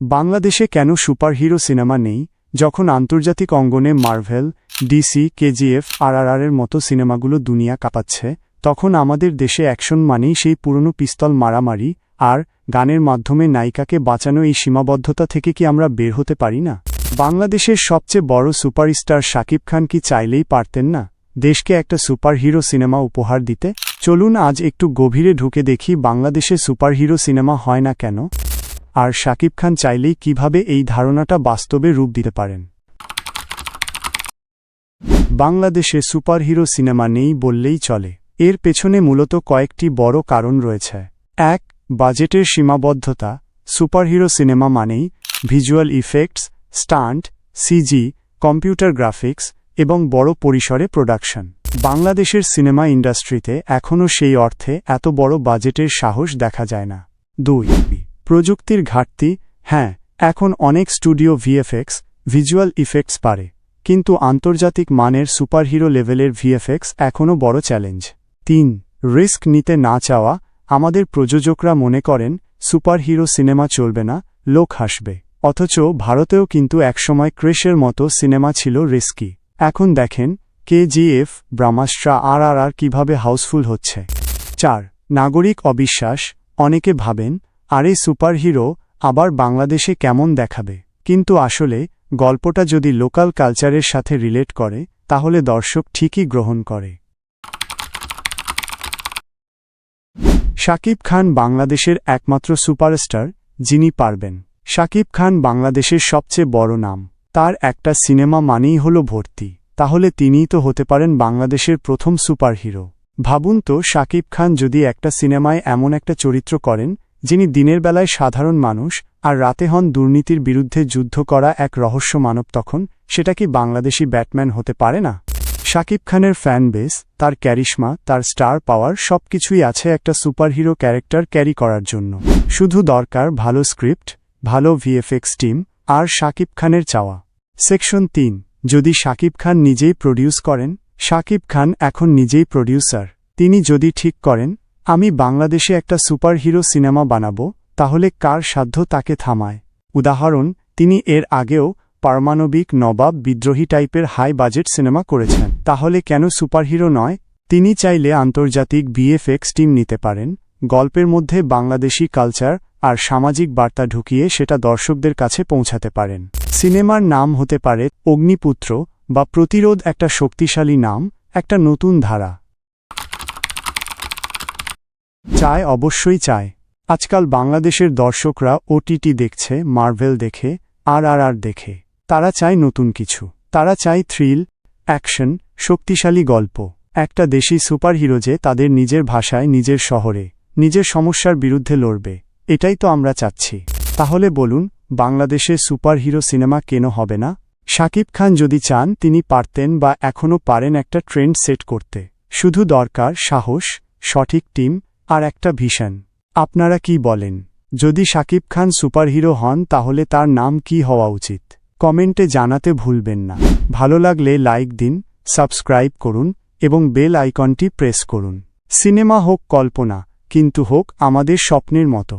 বাংলাদেশে কেন superhero cinema নেই, যখন আন্তর্জাতিক অঙ্গনে মার্ভেল, ডিসি, কেজিএফ, আরআরআরের মতো সিনেমাগুলো দুনিয়া কাঁপাচ্ছে, তখন আমাদের দেশে অ্যাকশন মানেই সেই পুরনো পিস্তল মারামারি, আর গানের মাধ্যমে নায়িকাকে বাঁচানো এই সীমাবদ্ধতা থেকে কি আমরা বের হতে পারি না? বাংলাদেশের সবচেয়ে বড় সুপারস্টার শাকিব খান কি চাইলেই পারতেন না? দেশকে একটা সুপারহিরো সিনেমা উপহার দিতে? চলুন আজ একটু গভীরে ঢুকে দেখি বাংলাদেশে সুপারহিরো সিনেমা হয় না কেন? আর শাকিব খান চাইলেই কীভাবে এই ধারণাটা বাস্তবে রূপ দিতে পারেন। বাংলাদেশে সুপারহিরো সিনেমা নেই বললেই চলে। এর পেছনে মূলত কয়েকটি বড় কারণ রয়েছে। এক, বাজেটের সীমাবদ্ধতা। সুপারহিরো সিনেমা মানেই visual effects, stunt, CG, computer graphics এবং বড় পরিসরে প্রোডাকশন। বাংলাদেশের সিনেমা ইন্ডাস্ট্রিতে এখনও সেই অর্থে এত বড় বাজেটের সাহস দেখা যায় না। দুই প্রযুক্তির ঘাটতি হ্যাঁ এখন অনেক স্টুডিও ভিএফএক্স, ভিজুয়াল ইফেক্টস পারে, কিন্তু আন্তর্জাতিক মানের সুপারহিরো লেভেলের ভিএফএক্স এখনও বড় চ্যালেঞ্জ। তিন, রিস্ক নিতে না চাওয়া, আমাদের প্রযোজকরা মনে করেন, সুপারহিরো সিনেমা চলবে না, লোক হাসবে। অথচ ভারতেও কিন্তু একসময় ক্রেশের মতো সিনেমা ছিল রিস্কি। এখন দেখেন, কেজিএফ ব্রাহ্মাস্ট্রা আর আর আর কীভাবে হাউসফুল হচ্ছে। চার, নাগরিক অবিশ্বাস, অনেকে ভাবেন আরে সুপারহিরো, আবার বাংলাদেশে কেমন দেখাবে? কিন্তু আসলে, গল্পটা যদি লোকাল কালচারের সাথে রিলেট করে, তাহলে দর্শক ঠিকই গ্রহণ করে। শাকিব খান বাংলাদেশের একমাত্র সুপারস্টার, যিনি পারবেন। শাকিব খান বাংলাদেশের সবচেয়ে বড় নাম। তার একটা সিনেমা মানেই হল ভর্তি। তাহলে তিনিই তো হতে পারেন বাংলাদেশের প্রথম সুপারহিরো। ভাবুন তো, শাকিব খান যদি একটা সিনেমায় এমন একটা চরিত্র করেন যিনি দিনের বেলায় সাধারণ মানুষ আর রাতে হন দুর্নীতির বিরুদ্ধে যুদ্ধ করা এক রহস্য মানব তখন, সেটা কি বাংলাদেশি ব্যাটম্যান হতে পারে না? শাকিব খানের ফ্যান বেস তার ক্যারিশমা, তার স্টার পাওয়ার সবকিছুই আছে একটা সুপারহিরো ক্যারেক্টার ক্যারি করার জন্য। শুধু দরকার ভালো স্ক্রিপ্ট, ভালো ভিএফএক্স টিম আর শাকিব খানের চাওয়া। সেকশন তিন, যদি শাকিব খান নিজেই প্রডিউস করেন, শাকিব খান এখন নিজেই প্রডিউসার। তিনি যদি ঠিক করেন আমি বাংলাদেশে একটা সুপারহিরো সিনেমা বানাবো, তাহলে কার সাধ্য তাকে থামায়? উদাহরণ, তিনি এর আগেও পারমাণবিক নবাব বিদ্রোহী টাইপের হাই বাজেট সিনেমা করেছেন। তাহলে কেন সুপারহিরো নয়? তিনি চাইলে আন্তর্জাতিক বিএফএক্স টিম নিতে পারেন। গল্পের মধ্যে বাংলাদেশি কালচার আর সামাজিক বার্তা ঢুকিয়ে সেটা দর্শকদের কাছে পৌঁছাতে পারেন। সিনেমার নাম হতে পারে অগ্নিপুত্র বা প্রতিরোধ একটা শক্তিশালী নাম, একটা নতুন ধারা। চায় অবশ্যই চায়। আজকাল বাংলাদেশের দর্শকরা ওটিটি দেখছে মার্ভেল দেখে আর আর আর দেখে। তারা চায় নতুন কিছু। তারা চায় থ্রিল অ্যাকশন শক্তিশালী গল্প। একটা দেশি সুপারহিরো যে তাদের নিজের ভাষায় নিজের শহরে, নিজের সমস্যার বিরুদ্ধে লড়বে। এটাই তো আমরা চাচ্ছি। তাহলে বলুন, বাংলাদেশে সুপারহিরো সিনেমা কেন হবে না? শাকিব খান যদি চান, তিনি পারতেন বা এখনও পারেন একটা ট্রেন্ড সেট করতে। শুধু দরকার, সাহস, সঠিক টিম আর একটা ভিশন আপনারা কি বলেন? যদি শাকিব খান সুপারহিরো হন, তাহলে তার নাম কি হওয়া উচিত? কমেন্টে জানাতে ভুলবেন না। ভালো লাগলে লাইক দিন, সাবস্ক্রাইব করুন, এবং বেল আইকনটি প্রেস করুন। সিনেমা হোক কল্পনা, কিন্তু হোক আমাদের স্বপ্নের মতো।